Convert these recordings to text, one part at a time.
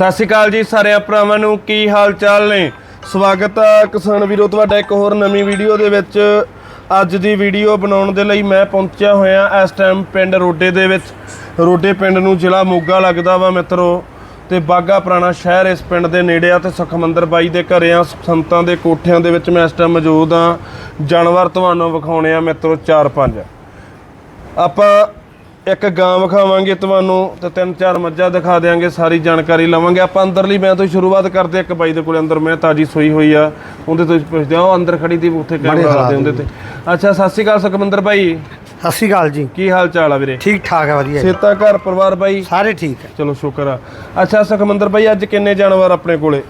ਸਤਿ ਸ਼੍ਰੀ ਅਕਾਲ ਜੀ ਸਾਰਿਆਂ ਭਰਾਵਾਂ ਨੂੰ, ਕੀ ਹਾਲ ਚਾਲ ਨੇ? ਸਵਾਗਤ ਹੈ ਕਿਸਾਨ ਵੀਰੋ, ਤੁਹਾਡਾ ਇੱਕ ਹੋਰ ਨਵੀਂ ਵੀਡੀਓ ਦੇ ਵਿੱਚ। ਅੱਜ ਦੀ ਵੀਡੀਓ ਬਣਾਉਣ ਦੇ ਲਈ ਮੈਂ ਪਹੁੰਚਿਆ ਹੋਇਆ ਇਸ ਟਾਈਮ ਪਿੰਡ ਰੋਡੇ ਦੇ ਵਿੱਚ। ਰੋਡੇ ਪਿੰਡ ਨੂੰ ਜ਼ਿਲ੍ਹਾ ਮੋਗਾ ਲੱਗਦਾ ਵਾ ਮਿੱਤਰੋ ਤੇ ਬਾਗਾ ਪੁਰਾਣਾ ਸ਼ਹਿਰ ਇਸ ਪਿੰਡ ਦੇ ਨੇੜੇ ਆ ਤੇ ਸੁਖਮੰਦਰ ਬਾਈ ਦੇ ਘਰੇ ਆ। ਸੰਤਾਂ ਦੇ ਕੋਠਿਆਂ ਦੇ ਵਿੱਚ ਮੈਂ ਇਸ ਟਾਈਮ ਮੌਜੂਦ ਆ। ਜਾਨਵਰ ਤੁਹਾਨੂੰ ਵਿਖਾਉਣੇ ਆ ਮਿੱਤਰੋ 4-5 ਆਪਾਂ ਇੱਕ ਗਾਂ ਵਿਖਾਵਾਂਗੇ ਤੁਹਾਨੂੰ ਤੇ ਤਿੰਨ ਚਾਰ ਮੱਝਾਂ ਦਿਖਾ ਦੇਾਂਗੇ ਸਾਰੀ ਜਾਣਕਾਰੀ ਲਵਾਂਗੇ। ਆਪਾਂ ਅੰਦਰਲੀ ਮੈਂ ਤੋਂ ਸ਼ੁਰੂਆਤ ਕਰਦੇ ਇੱਕ ਬਾਈ ਦੇ ਕੋਲੇ ਅੰਦਰ ਮੈਂ ਤਾਜੀ ਸੋਈ ਹੋਈ ਆ ਉਹਦੇ ਤੋਂ ਪੁੱਛਦੇ ਆ ਉਹ ਅੰਦਰ ਖੜੀ ਦੀ ਉੱਥੇ ਕੈਮਰਾ ਲਾਦੇ ਹੁੰਦੇ ਤੇ। ਅੱਛਾ ਸਤਿ ਸ਼੍ਰੀ ਅਕਾਲ ਸੁਖਮੰਦਰ ਭਾਈ ਸਤਿ ਸ਼੍ਰੀ ਅਕਾਲ ਜੀ। ਕੀ ਹਾਲ ਚਾਲ ਆ ਵੀਰੇ? ਠੀਕ ਠਾਕ ਹੈ ਵਧੀਆ। ਸੇਤਾ ਘਰ ਪਰਿਵਾਰ ਬਾਈ? ਸਾਰੇ ਠੀਕ ਹੈ ਚਲੋ ਸ਼ੁਕਰ ਆ। ਅੱਛਾ ਸੁਖਮੰਦਰ ਭਾਈ ਅੱਜ ਕਿੰਨੇ ਜਾਨਵਰ ਆਪਣੇ ਕੋਲੇ?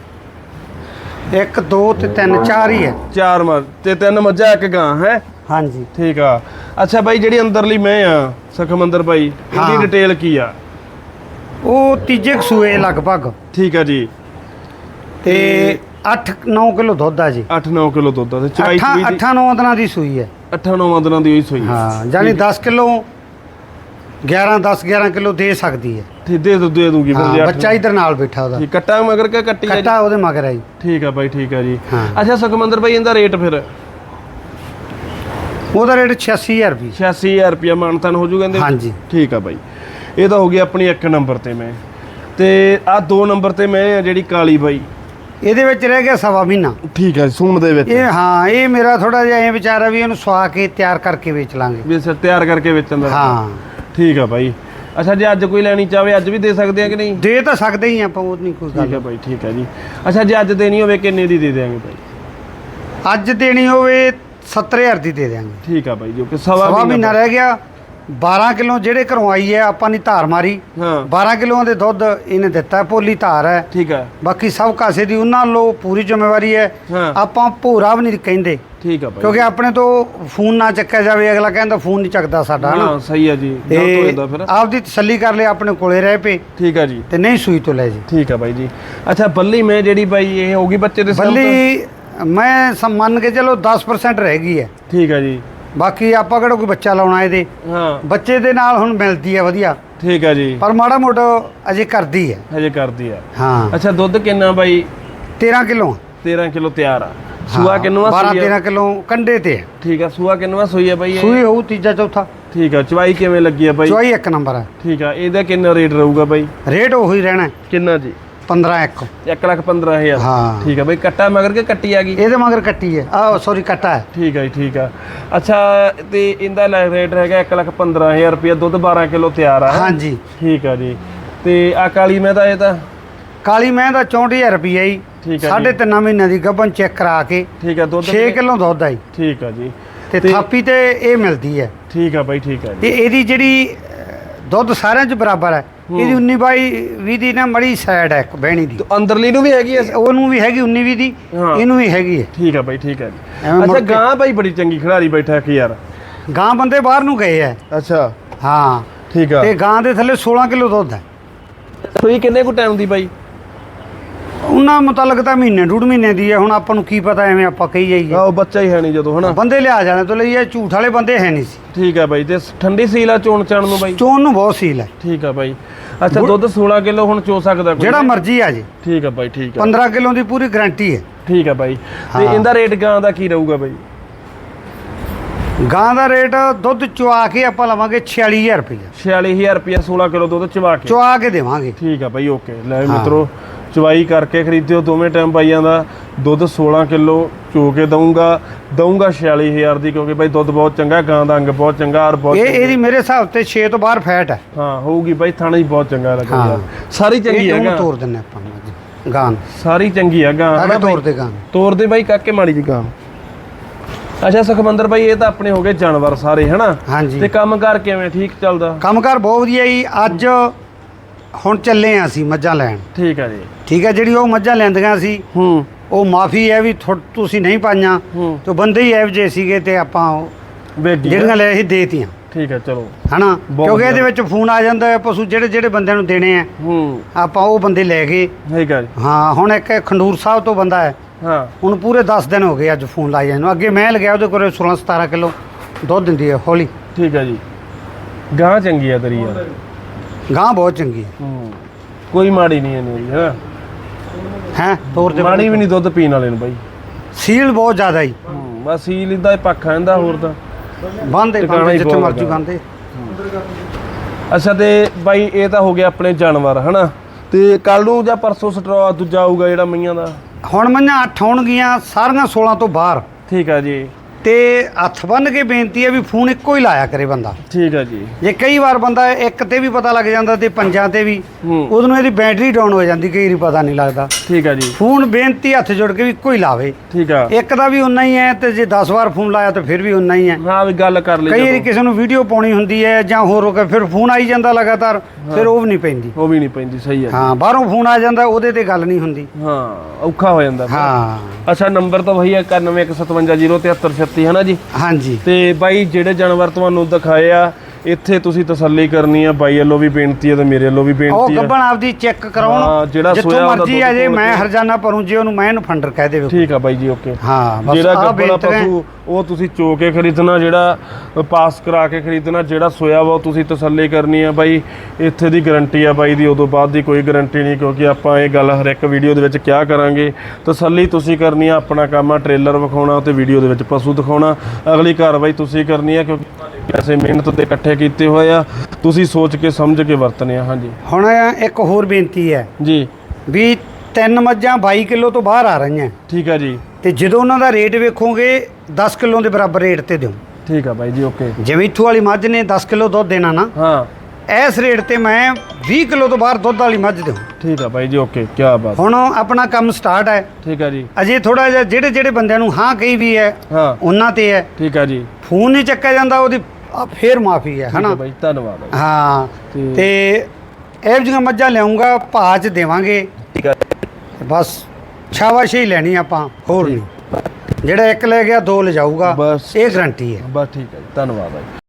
ਇੱਕ ਦੋ ਤੇ ਤਿੰਨ ਚਾਰ ਹੀ ਹੈ ਚਾਰ ਮੱਝ ਤੇ ਤਿੰਨ ਮੱਝਾਂ ਇੱਕ ਗਾਂ ਹੈ? ਹਾਂਜੀ। ਠੀਕ ਆ। ਅੱਛਾ ਬਾਈ ਜਿਹੜੀ ਅੰਦਰਲੀ ਮੈਂ ਆ ਸੁਖਮੰਦਰ ਭਾਈ ਇਹਦੀ ਹਾਂ। ਡਿਟੇਲ ਕੀ ਆ? ਉਹ ਤੀਜੇ ਕੁ ਸੂਏ ਲਗਭਗ। ਠੀਕ ਆ ਜੀ। ਤੇ 8-9 ਕਿਲੋ ਦੁੱਧ ਆ ਜੀ। 8-9 ਕਿਲੋ ਦੁੱਧ ਆ ਤੇ ਚਵਾਈ 8 ਚਵੀ ਦੀ 8-9 ਦਿਨਾਂ ਦੀ ਸੂਈ ਹੈ। 8-9 ਦਿਨਾਂ ਦੀ ਹੋਈ ਸੋਈ ਹਾਂ। ਯਾਨੀ 10 ਕਿਲੋ 11 10 11 ਕਿਲੋ ਦੇ ਸਕਦੀ ਹੈ। ਠੀਕ ਦੇ ਦੁੱਧ ਦੇ ਦੂਗੀ ਫਿਰ ਹਾਂ ਜੀ ਅੱਠ- ਬੱਚਾ ਇਧਰ ਨਾਲ ਬੈਠਾ ਉਹਦਾ। ਠੀਕ ਕੱਟਾ ਮਗਰ ਕੇ ਕੱਟੀ ਆ ਜੀ? ਕੱਟਾ ਉਹਦੇ ਮਗਰ ਜੀ। ਠੀਕ ਆ ਬਾਈ ਠੀਕ ਆ ਜੀ। ਹਾਂ। ਅੱਛਾ ਸੁਖਮੰਦਰ ਭਾਈ ਇਹਦਾ ਰੇਟ ਫਿਰ? ਉਹਦਾ ਰੇਟ 86000 ਰੁਪਏ। 86000 ਰੁਪਿਆ ਮਾਨਤਨ ਹੋ ਇਹਦੇ ਵਿੱਚ? ਹਾਂਜੀ। ਠੀਕ ਆ ਬਾਈ। ਇਹ ਤਾਂ ਹੋ ਗਈ ਆਪਣੀ ਇੱਕ ਨੰਬਰ ਤੇ ਮੈਂ। ਤੇ ਆ ਦੋ ਨੰਬਰ ਤੇ ਮੈਂ ਆ ਜਿਹੜੀ ਕਾਲੀ ਬਾਈ। ਇਹਦੇ ਵਿੱਚ ਰਹਿ ਗਿਆ ਸਵਾ ਮਹੀਨਾ। ਠੀਕ ਆ ਸੂਣ ਦੇ ਵਿੱਚ। ਇਹ ਹਾਂ ਇਹ ਮੇਰਾ ਥੋੜਾ ਜਿਹਾ ਐ ਵਿਚਾਰਾ ਵੀ ਇਹਨੂੰ ਸਵਾ ਕੇ ਤਿਆਰ ਕਰਕੇ ਵੇਚ ਲਾਂਗੇ। ਵੀ ਸਿਰ ਤਿਆਰ ਕਰਕੇ ਵੇਚਣ ਦਾ। ਹਾਂ। ਠੀਕ ਆ ਬਾਈ। ਅੱਛਾ ਜੇ ਅੱਜ ਕੋਈ ਲੈਣੀ ਚਾਹਵੇ ਅੱਜ ਵੀ ਦੇ ਸਕਦੇ ਆ ਕਿ ਨਹੀਂ? ਦੇ ਤਾਂ ਸਕਦੇ ਹੀ ਆਪਾਂ ਉਹ ਨਹੀਂ ਕੋਈ ਠੀਕ ਆ ਗੱਲ। ਬਾਈ ਠੀਕ ਆ ਜੀ। ਅੱਛਾ ਜੇ ਅੱਜ ਦੇਣੀ ਹੋਵੇ ਕਿੰਨੇ ਦੀ ਦੇ ਦੇਾਂਗੇ ਬਾਈ? ਅੱਜ ਦੇਣੀ ਹੋਵੇ 70000 ਦੀ ਦੇ ਦਿਆਂਗੇ। ਠੀਕ ਆ ਬਾਈ ਜੋ ਕਿ ਸਵਾ ਸਵਾ ਮਹੀਨਾ ਰਹਿ ਗਿਆ 12 ਕਿਲੋ ਜਿਹੜੇ ਘਰੋਂ ਆਈ ਹੈ ਆਪਾਂ ਨੇ ਧਾਰ ਮਾਰੀ। ਹਾਂ। 12 ਕਿਲੋਆਂ ਦੇ ਦੁੱਧ ਇਹਨੇ ਦਿੱਤਾ ਪੋਲੀ ਧਾਰ ਹੈ। ਠੀਕ ਆ। ਬਾਕੀ ਸਭ ਕਾਸੇ ਦੀ ਉਹਨਾਂ ਲੋ ਪੂਰੀ ਜ਼ਿੰਮੇਵਾਰੀ ਹੈ। ਹਾਂ। ਆਪਾਂ ਭੋਰਾ ਵੀ ਨਹੀਂ ਕਹਿੰਦੇ। ਠੀਕ ਆ ਬਾਈ। ਕਿਉਂਕਿ ਆਪਣੇ ਤੋਂ ਫੋਨ ਨਾ ਚੱਕਿਆ ਜਾਵੇ ਅਗਲਾ ਕਹਿੰਦਾ ਫੋਨ ਨਹੀਂ ਚੱਕਦਾ ਸਾਡਾ ਹਾਂ ਹਨਾ ਸਹੀ ਆ ਜੀ। ਗਲਤ ਹੋ ਤੇ ਜਾਂਦਾ ਫਿਰ। ਆਪਦੀ ਤਸੱਲੀ ਕਰ ਲਿਆ ਆਪਣੇ ਕੋਲੇ ਰਹਿ ਪਏ ਠੀਕ ਆ ਜੀ। ਤੇ ਨਹੀਂ ਸੂਈ ਤੋਂ ਲੈ ਜੀ। ਠੀਕ ਆ ਬਾਈ ਜੀ। ਅੱਛਾ ਬੱਲੀ ਮੈਂ ਜਿਹੜੀ ਬਾਈ ਇਹ ਹੋਗੀ ਬੱਚੇ ਦੇ ਸਾਹਮਣੇ ਬੱਲੀ ਮੈਂ ਸਮ- ਮੰਨ ਕੇ ਚਲੋ 10% ਰਹਿ ਗਈ ਹੈ। ਠੀਕ ਆ ਜੀ। ਬਾਕੀ ਆਪਾਂ ਕਿਹੜਾ ਕੋਈ ਬੱਚਾ ਲਾਉਣਾ ਇਹਦੇ? ਹਾਂ। ਬੱਚੇ ਦੇ ਨਾਲ ਹੁਣ ਮਿਲਦੀ ਹੈ ਵਧੀਆ। ਠੀਕ ਆ ਜੀ। ਪਰ ਮਾੜਾ ਮੋਟਾ ਅਜੇ ਕਰਦੀ ਹੈ। ਹਜੇ ਕਰਦੀ ਆ ਹਾਂ। ਅੱਛਾ ਦੁੱਧ ਕਿੰਨਾ ਬਾਈ? 13 ਕਿਲੋ 13 ਕਿਲੋ ਤਿਆਰ ਆ। ਸੂਆ ਕਿੰਨਵਾ 12 ਸੂਈ ਆ? 13 ਕਿਲੋ ਕੰਡੇ ਤੇ ਹੈ। ਠੀਕ ਆ ਸੂਆ ਕਿੰਨਵਾ ਸੂਈ ਆ ਬਾਈ ਇਹ? ਸੂਈ ਹੋਊ ਤੀਜਾ ਚੌਥਾ। ਠੀਕ ਆ ਚਵਾਈ ਕਿਵੇਂ ਲੱਗੀ ਆ ਬਾਈ? ਚੁਆਈ ਇੱਕ ਨੰਬਰ ਹੈ ਠੀਕ ਆ ਇਹਦਾ ਕਿੰਨਾ ਰੇਟ ਰਹੂਗਾ ਬਾਈ? ਰੇਟ ਉਹੀ ਰਹਿਣਾ। ਹੈ, ਕਿੰਨਾ ਜੀ? 15 ਇੱਕ। 1 ਲੱਖ 15000 ਹਾਂ। ਠੀਕ ਆ ਬਾਈ ਕੱਟਾ ਮਗਰ ਕੇ ਕੱਟੀ ਆ ਗਈ? ਇਹਦੇ ਮਗਰ ਕੱਟੀ ਹੈ। ਆ ਸੌਰੀ ਕੱਟਾ ਹੈ। ਠੀਕ ਜੀ ਠੀਕ ਆ। ਅੱਛਾ ਤੇ ਇਹਦਾ ਰੇਟ ਹੈਗਾ 1 ਲੱਖ 15000 ਰੁਪਇਆ ਦੁੱਧ 12 ਕਿਲੋ ਤਿਆਰ ਆ। ਹਾਂਜੀ। ਠੀਕ ਆ ਜੀ। ਤੇ ਆ ਕਾਲੀ ਮੈਂ ਤਾਂ ਇਹ ਤਾਂ? ਕਾਲੀ ਮੈਂ ਦਾ 64000 ਰੁਪਈਆ ਹੀ ਠੀਕ ਆ ਸਾਢੇ ਜੀ ਤਿੰਨ ਮਹੀਨਿਆਂ ਦੀ ਗੱਭਨ ਚੈੱਕ ਕਰਾ ਕੇ। ਠੀਕ ਆ ਦੁੱਧ 6 ਕਿਲੋ ਦੁੱਧ ਆਈ ਠੀਕ ਆ ਜੀ। ਤੇ ਥਾਪੀ ਤੇ ਇਹ ਮਿਲਦੀ ਹੈ। ਠੀਕ ਆ ਬਾਈ ਠੀਕ ਆ ਜੀ। ਤੇ ਇਹਦੀ ਜਿਹੜੀ ਦੁੱਧ ਸਾਰਿਆਂ 'ਚ ਬਰਾਬਰ ਹੈ। ਇਹਦੀ 19 ਬਾਈ 20 ਦੀ ਨਾ ਮੜੀ ਸਾਈਡ ਹੈ ਇੱਕ ਬਹਿਣੀ ਦੀ। ਅੰਦਰਲੀ ਨੂੰ ਵੀ ਹੈਗੀ ਆ ਉਹਨੂੰ ਵੀ ਹੈਗੀ 19 20 ਦੀ ਹਾਂ। ਇਹਨੂੰ ਵੀ ਹੈਗੀ ਹੈ ਠੀਕ ਆ ਬਾਈ ਠੀਕ ਆ ਜੀ। ਐਵੇਂ ਮੁੜ ਅੱਛਾ ਕੇ- ਗਾਂ ਬਾਈ ਬੜੀ ਚੰਗੀ ਖਿਡਾਰੀ ਬੈਠਾ ਕਿ ਯਾਰ। ਗਾਂ ਬੰਦੇ ਬਾਹਰ ਨੂੰ ਗਏ ਹੈ ਅੱਛਾ। ਹਾਂ। ਠੀਕ ਆ। ਤੇ ਗਾਂ ਦੇ ਥੱਲੇ 16 ਕਿਲੋ ਦੁੱਧ ਹੈ ਸੂਈ ਕਿੰਨੇ ਕੁ ਟਾਈਮ ਦੀ ਬਾਈ? ਉਹਨਾਂ ਮੁਤਲਕ ਤਾਂ ਮਹੀਨੇ ਡੂਢ ਮਹੀਨੇ ਦੀ ਹੈ ਹੁਣ ਆਪਾਂ ਨੂੰ ਕੀ ਪਤਾ ਐਵੇਂ ਆਪਾਂ ਕਹੀ ਜਾਈਏ। ਆਹ ਬੱਚਾ ਹੀ ਹੈ ਨਹੀਂ ਜਦੋਂ ਹਨਾ? ਬੰਦੇ ਲਿਆ ਜਾਣੇ ਤੋਂ ਲਈ ਇਹ ਝੂਠ ਵਾਲੇ ਬੰਦੇ ਹੈ ਨਹੀਂ ਸੀ। ਠੀਕ ਆ ਬਾਈ ਤੇ ਠੰਡੀ ਸੀਲ ਆ ਚੋਣ ਚਣ ਨੂੰ ਬਾਈ? ਚੋਣ ਨੂੰ ਬਹੁਤ ਸੀਲ ਹੈ। ਠੀਕ ਆ ਬਾਈ। ਅੱਛਾ ਦੁੱਧ 16 ਕਿਲੋ ਹੁਣ ਚੋ ਸਕਦਾ ਕੋਈ? ਜਿਹੜਾ ਮਰਜ਼ੀ ਆ ਜੀ। ਠੀਕ ਆ ਬਾਈ ਠੀਕ ਆ। 15 ਕਿਲੋ ਦੀ ਪੂਰੀ ਗਾਰੰਟੀ ਹੈ। ਠੀਕ ਆ ਬਾਈ। ਤੇ ਹਾਂ। ਇਹਦਾ ਰੇਟ ਗਾਂ ਦਾ ਕੀ ਰਹੂਗਾ ਬਾਈ? ਗਾਂ ਦਾ ਰੇਟ ਦੁੱਧ ਚੁਆ ਕੇ ਆਪਾਂ ਲਵਾਂਗੇ 46000 ਰੁਪਏ 46000 ਰੁਪਇਆ 16 ਕਿਲੋ ਦੁੱਧ ਚਵਾ ਕੇ। ਚੁਆ ਕੇ ਦੇਵਾਂਗੇ। ਠੀਕ ਆ ਬਾਈ ਓਕੇ। ਲੈ ਹਾਂ। ਮਿੱਤਰੋ ਚਵਾਈ ਕਰਕੇ ਖਰੀਦਿਓ ਦੋਵੇਂ ਟਾਈਮ ਬਾਈਆਂ ਦਾ ਦੁੱਧ 16 ਕਿਲੋ ਚੋ ਕੇ ਦਊਂਗਾ। ਦਊਂਗਾ 46000 ਦੀ ਕਿਉਂਕਿ ਬਾਈ ਦੁੱਧ ਬਹੁਤ ਚੰਗਾ ਗਾਂ ਦਾ ਅੰਗ ਬਹੁਤ ਚੰਗਾ ਔਰ ਬਹੁਤ ਇਹ ਇਹਦੀ ਮੇਰੇ ਹਿਸਾਬ ਤੇ 6 ਤੋਂ ਬਾਹਰ ਫੈਟ ਹੈ। ਹਾਂ ਹੋਊਗੀ ਬਾਈ ਥਾਣਾ ਹੀ ਬਹੁਤ ਚੰਗਾ ਲੱਗਾ ਹਾਂ। ਯਾਰ ਸਾਰੀ ਚੰਗੀ ਇਹ ਹੈ ਗਾਂ। ਤੋੜ ਦਿੰਨੇ ਆਪਾਂ ਨੂੰ ਗਾਂ। ਸਾਰੀ ਚੰਗੀ ਹੈ ਗਾਂ ਬਾਈ? ਤੋੜ ਦੇ ਗਾਂ। ਤੋਰ ਦੇ ਬਾਈ ਕਾਕੇ ਮਾੜੀ ਜੀ ਗਾਂ। ਅੱਛਾ ਸੁਖਮੰਦਰ ਬਾਈ ਇਹ ਤਾਂ ਆਪਣੇ ਹੋ ਗਏ ਜਾਨਵਰ ਸਾਰੇ ਹਨਾ? ਤੇ ਕੰਮਕਾਰ ਕਿਵੇਂ? ਠੀਕ ਚੱਲਦਾ? ਕੰਮਕਾਰ ਬਹੁਤ ਵਧੀਆ ਜੀ। ਅੱਜ ਹੁਣ ਚੱਲੇ ਆ ਅਸੀਂ ਮੱਝਾਂ ਲੈਣ। ਠੀਕ ਆ ਜੀ। ਠੀਕ ਹੈ ਜਿਹੜੀ ਉਹ ਮੱਝਾਂ ਲੈਂਦੀਆਂ ਸੀ ਹੂੰ। ਉਹ ਮਾਫੀ ਹੈ ਵੀ ਥੋ- ਤੁਸੀਂ ਨਹੀਂ ਪਾਈਆਂ। ਹੂੰ। ਤੇ ਬੰਦੇ ਹੀ ਇਹੋ ਜਿਹੇ ਸੀਗੇ ਤੇ ਆਪਾਂ ਉਹ ਵੇਗੀ ਜਿਹੜੀਆਂ ਲੈ ਅਸੀਂ ਦੇਤੀਆਂ। ਠੀਕ ਹੈ ਚਲੋ। ਹਨਾ? ਬਹੁਤ ਕਿਉਂਕਿ ਇਹਦੇ। ਵਿੱਚ ਫੋਨ ਆ ਜਾਂਦਾ ਹੈ ਪਸ਼ੂ ਜਿਹੜੇ ਜਿਹੜੇ ਬੰਦਿਆਂ ਨੂੰ ਦੇਣੇ ਆ ਹੂੰ। ਆਪਾਂ ਉਹ ਬੰਦੇ ਲੈ ਗਏ। ਠੀਕ ਜੀ। ਹਾਂ ਹੁਣ ਇੱਕ ਖੰਡੂਰ ਸਾਹਿਬ ਤੋਂ ਬੰਦਾ ਹੈ। ਹਾਂ। ਹੁਣ ਪੂਰੇ 10 ਦਿਨ ਹੋ ਗਏ ਅੱਜ ਫੋਨ ਲਾਇਆ ਨੂੰ। ਅੱਗੇ ਮੈਂ ਲਗਿਆ ਉਹਦੇ ਕੋਲ 16 17 ਕਿਲੋ ਦੁੱਧ ਦਿੰਦੀ ਹੈ ਹੌਲੀ। ਠੀਕ ਆ ਜੀ। ਗਾਂ ਚੰਗੀ ਆ ਤੇਰੀ ਯਾਰ। ਗਾਂ ਬਹੁਤ ਚੰਗੀ ਹੈ। ਹੂੰ। ਕੋਈ ਮਾੜੀ ਨਹੀਂ ਇਹਨੂੰ ਜੀ ਹਾਂ। ਹੈ ਤੋਰ ਦੇ ਮਾੜੀ ਵੀ ਨਹੀਂ ਦੁੱਧ ਪੀਣ ਵਾਲੇ ਨੂੰ ਬਾਈ। ਸੀਲ ਬਹੁਤ ਜ਼ਿਆਦਾ ਹੀ ਹੂੰ, ਬਸ ਹੀ ਲਿੰਦਾ ਪੱਖ ਆਂਦਾ ਹੋਰ ਤਾਂ। ਬੰਦੇ ਬੰਦੇ ਹੀ ਜਿੱਥੇ ਮਰਜ਼ੀ। ਬੰਦੇ ਅੱਛਾ ਤੇ ਬਾਈ ਇਹ ਤਾਂ ਹੋ ਗਿਆ ਆਪਣੇ ਜਾਨਵਰ ਹਨਾ? ਤੇ ਕੱਲ ਨੂੰ ਜਾਂ ਪਰਸੋਂ ਸਟਰਾ ਦੂਜਾ ਆਊਗਾ ਜਿਹੜਾ ਮਈਆਂ ਦਾ? ਹੁਣ ਮਈਆਂ 8 ਹੋਣਗੀਆਂ ਸਾਰੀਆਂ 16 ਤੋਂ ਬਾਹਰ। ਠੀਕ ਆ ਜੀ। ਤੇ ਹੱਥ ਬੰਨ ਕੇ ਬੇਨਤੀ ਹੈ ਵੀ ਫੋਨ ਇੱਕੋ ਹੀ ਲਾਇਆ ਕਰੇ ਬੰਦਾ। ਠੀਕ ਆ ਜੀ। ਜੇ ਕਈ ਵਾਰ ਬੰਦਾ ਇੱਕ ਤੇ ਵੀ ਪਤਾ ਲੱਗ ਜਾਂਦਾ ਤੇ ਪੰਜਾਂ ਤੇ ਵੀ ਹੂੰ। ਉਦੋਂ ਨੂੰ ਇਹਦੀ ਬੈਟਰੀ ਡਾਊਨ ਹੋ ਜਾਂਦੀ ਕਈ ਵਾਰੀ ਪਤਾ ਨਹੀਂ ਲੱਗਦਾ। ਠੀਕ ਆ ਜੀ। ਫੋਨ ਬੇਨਤੀ ਹੱਥ ਜੋੜ ਕੇ ਵੀ ਇੱਕੋ ਹੀ ਲਾਵੇ। ਠੀਕ ਆ ਇੱਕ ਦਾ ਵੀ ਉਨਾ ਹੀ ਹੈ ਤੇ ਜੇ 10 ਵਾਰ ਫੋਨ ਲਾਇਆ ਤਾਂ ਫਿਰ ਵੀ ਉਨਾ ਹੀ ਹੈ। ਹਾਂ ਵੀ ਗੱਲ ਕਰ ਲਈ ਕਈ ਵਾਰੀ ਜਦੋਂ। ਕਿਸੇ ਨੂੰ ਵੀਡੀਓ ਪਾਉਣੀ ਹੁੰਦੀ ਹੈ ਜਾਂ ਹੋਰ ਹੋ ਕੇ ਫਿਰ ਫੋਨ ਆਈ ਜਾਂਦਾ ਲਗਾਤਾਰ ਫਿਰ ਉਹ ਵੀ ਨਹੀਂ ਪੈਂਦੀ। ਉਹ ਵੀ ਨਹੀਂ ਪੈਂਦੀ ਸਹੀ ਆ ਹਾਂ ਬਾਹਰੋਂ ਫੋਨ ਆ ਜਾਂਦਾ ਉਹਦੇ ਤੇ ਗੱਲ ਨਹੀਂ ਹੁੰਦੀ। ਹਾਂ ਔਖਾ ਹੋ ਜਾਂਦਾ ਫਿਰ। ਹਾਂ। ਅੱਛਾ ਨੰਬਰ ਤਾਂ ਵਹੀ ਹੈ 9157073036 ਹੈ ਨਾ ਜੀ? ਹਾਂਜੀ। ਤੇ ਬਾਈ ਜਿਹੜੇ ਜਾਨਵਰ ਤੁਹਾਨੂੰ ਦਿਖਾਏ ਆ ਇੱਥੇ ਤੁਸੀਂ ਤਸੱਲੀ ਕਰਨੀ ਆ ਬਾਈ ਵੱਲੋਂ ਵੀ ਬੇਨਤੀ ਹੈ ਤੇ ਮੇਰੇ ਵੱਲੋਂ ਵੀ ਉਹ ਬੇਨਤੀ ਹੈ ਗੱਬਣ ਆਪਦੀ ਚੈੱਕ ਕਰਾਉਣ। ਜਿਹੜਾ ਸੋਇਆ ਉਹਦਾ ਮਰਜ਼ੀ ਆ ਜੇ ਮੈਂ। ਹਰਜਾਨਾ ਭਰੂੰ ਜੇ ਉਹਨੂੰ ਮੈਂ ਇਹਨੂੰ ਫੰਡਰ ਕਹਿ ਦੇਵੇ ਠੀਕ ਆ ਬਾਈ ਜੀ ਓਕੇ। ਹਾਂ ਬਸ ਜਿਹੜਾ ਆ ਗੱਬਣਾ ਪਸ਼ੂ ਉਹ ਤੁਸੀਂ ਚੋ ਕੇ ਖਰੀਦਣਾ ਜਿਹੜਾ ਪਾਸ ਕਰਾ ਕੇ ਖਰੀਦਣਾ ਜਿਹੜਾ ਸੋਇਆ ਵਾ ਉਹ ਤੁਸੀਂ ਤਸੱਲੀ ਕਰਨੀ ਆ ਬਾਈ। ਇੱਥੇ ਦੀ ਗਾਰੰਟੀ ਆ ਬਾਈ ਦੀ ਉਦੋਂ ਬਾਅਦ ਦੀ ਕੋਈ ਗਾਰੰਟੀ ਨਹੀਂ ਕਿਉਂਕਿ ਆਪਾਂ ਇਹ ਗੱਲ ਹਰ ਇੱਕ ਵੀਡੀਓ ਦੇ ਵਿੱਚ ਕਿਆ ਕਰਾਂਗੇ। ਤਸੱਲੀ ਤੁਸੀਂ ਕਰਨੀ ਆ ਆਪਣਾ ਕੰਮ ਆ ਟ੍ਰੇਲਰ ਵਿਖਾਉਣਾ ਤੇ ਵੀਡੀਓ ਦੇ ਵਿੱਚ ਪਸ਼ੂ ਦਿਖਾਉਣਾ। ਅਗਲੀ ਕਾਰਵਾਈ ਤੁਸੀਂ ਕਰਨੀ ਆ ਕਿਉਂਕਿ ਪੈਸੇ ਮਿਹਨਤ ਤੇ ਇਕੱਠੇ ਕੀਤੇ ਹੋਏ ਆ। ਤੁਸੀਂ ਸੋਚ ਕੇ ਸਮਝ ਕੇ ਵਰਤਨੇ ਆ ਹਾਂਜੀ। ਹੁਣ ਇੱਕ ਹੋਰ ਬੇਨਤੀ ਹੈ ਜੀ। ਵੀ ਤਿੰਨ ਮੱਝਾਂ 22 ਕਿਲੋ ਤੋਂ ਬਾਹਰ ਆ ਰਹੀਆਂ। ਠੀਕ ਆ ਜੀ। ਤੇ ਜਦੋਂ ਉਹਨਾਂ ਦਾ ਰੇਟ ਵੇਖੋਗੇ 10 ਕਿਲੋ ਦੇ ਬਰਾਬਰ ਰੇਟ ਤੇ ਦਿਓ। ਠੀਕ ਆ ਬਾਈ ਜੀ ਓਕੇ। ਜਿਵੇਂ ਇੱਥੋਂ ਵਾਲੀ ਮੱਝ ਨੇ 10 ਕਿਲੋ ਦੁੱਧ ਦੇਣਾ ਨਾ ਹਾਂ। ਇਸ ਰੇਟ ਤੇ ਮੈਂ 20 ਕਿਲੋ ਤੋਂ ਬਾਹਰ ਦੁੱਧ ਵਾਲੀ ਮੱਝ ਦਿਓ ਠੀਕ ਆ ਬਾਈ ਜੀ ਓਕੇ ਕੀ ਬਾਤ। ਹੁਣ ਆਪਣਾ ਕੰਮ ਸਟਾਰਟ ਹੈ। ਠੀਕ ਆ ਜੀ। ਅਜੇ ਥੋੜਾ ਜਿਹਾ ਜਿਹੜੇ ਜਿਹੜੇ ਬੰਦਿਆਂ ਨੂੰ ਹਾਂ ਕਹੀ ਵੀ ਹੈ ਹਾਂ। ਉਹਨਾਂ ਤੇ ਹੈ। ਠੀਕ ਆ ਜੀ। ਫੋਨ ਨਹੀਂ ਚੱਕਿਆ ਜਾਂਦਾ ਉਹਦੀ ਆ ਫੇਰ ਮਾਫੀ ਹੈ ਹਨਾ? ਬਾਈ ਧੰਨਵਾਦ ਹਾਂ ਤੇ- ਇਹ ਜਿਹੀਆਂ ਮੱਝਾਂ ਲਿਆਉਂਗਾ ਭਾਅ ਚ ਦੇਵਾਂਗੇ। ਠੀਕ ਤੇ ਬਸ ਸ਼ਾਬਾਸ਼ ਹੀ ਲੈਣੀ ਆਪਾਂ ਹੋਰ ਨਹੀਂ। ਜਿਹੜਾ ਇੱਕ ਲੈ ਗਿਆ ਦੋ ਲਿਜਾਊਗਾ ਬਸ। ਇਹ ਗਰੰਟੀ ਹੈ। ਬਸ ਠੀਕ ਹੈ ਜੀ ਧੰਨਵਾਦ ਜੀ।